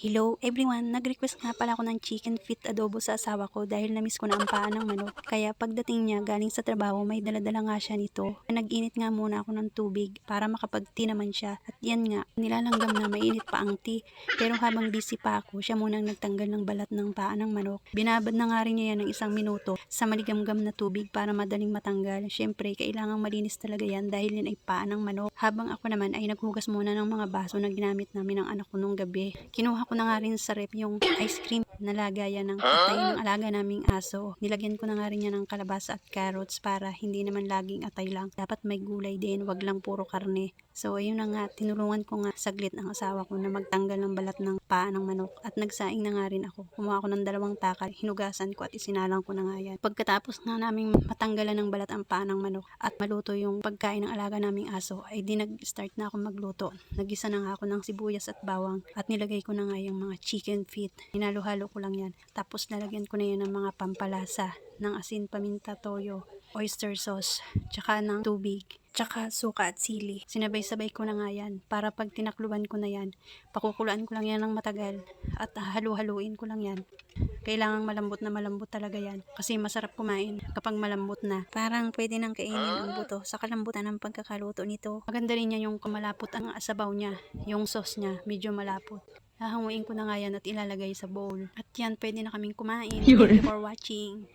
Hello everyone! Nag-request nga pala ako ng chicken feet adobo sa asawa ko dahil namiss ko na ang paa ng manok. Kaya pagdating niya galing sa trabaho may daladala nga siya nito. Nag-init nga muna ako ng tubig para makapag-tea naman siya. At yan nga, nilalanggam na mainit pa ang tea. Pero habang busy pa ako, siya munang nagtanggal ng balat ng paa ng manok. Binabad na nga rin niya yan ng isang minuto sa maligamgam na tubig para madaling matanggal. Siyempre, kailangang malinis talaga yan dahil yan ay paa ng manok. Habang ako naman ay naghugas muna ng mga baso na ginamit namin ng anak ko nung gabi. Kinuha ko na nga rin sa rep yung ice cream na lagayan ng atay ng alaga naming aso. Nilagyan ko na nga rin yan ng kalabasa at carrots para hindi naman laging atay lang. Dapat may gulay din, wag lang puro karne. So, ayun na nga, tinulungan ko nga saglit ang asawa ko na magtanggal ng balat ng paa ng manok. At nagsaing na nga rin ako. Kumuha ko ng dalawang takal, hinugasan ko at isinalang ko na nga yan. Pagkatapos nga naming matanggalan ng balat ang paa ng manok at maluto yung pagkain ng alaga naming aso, ay di nag-start na ako magluto. Nagisa na nga ako ng sibuyas at bawang at nilagay ko na nga yung mga chicken feet. Hinalo-halo ko lang yan. Tapos lalagyan ko na yan ng mga pampalasa ng asin, paminta, toyo, oyster sauce, tsaka ng tubig, tsaka suka at sili. Sinabay-sabay ko na nga yan para pag tinakluban ko na yan, pakukuluan ko lang yan ng matagal at halu-haluin ko lang yan. Kailangang malambot na malambot talaga yan kasi masarap kumain kapag malambot na. Parang pwede nang kainin ang buto sa kalambutan ng pagkakaluto nito. Maganda rin niya yung kumalapot ang asabaw niya, yung sauce niya, medyo malapot. Hahanguin ko na nga yan at ilalagay sa bowl. At yan, pwede na kaming kumain. Thank you for watching.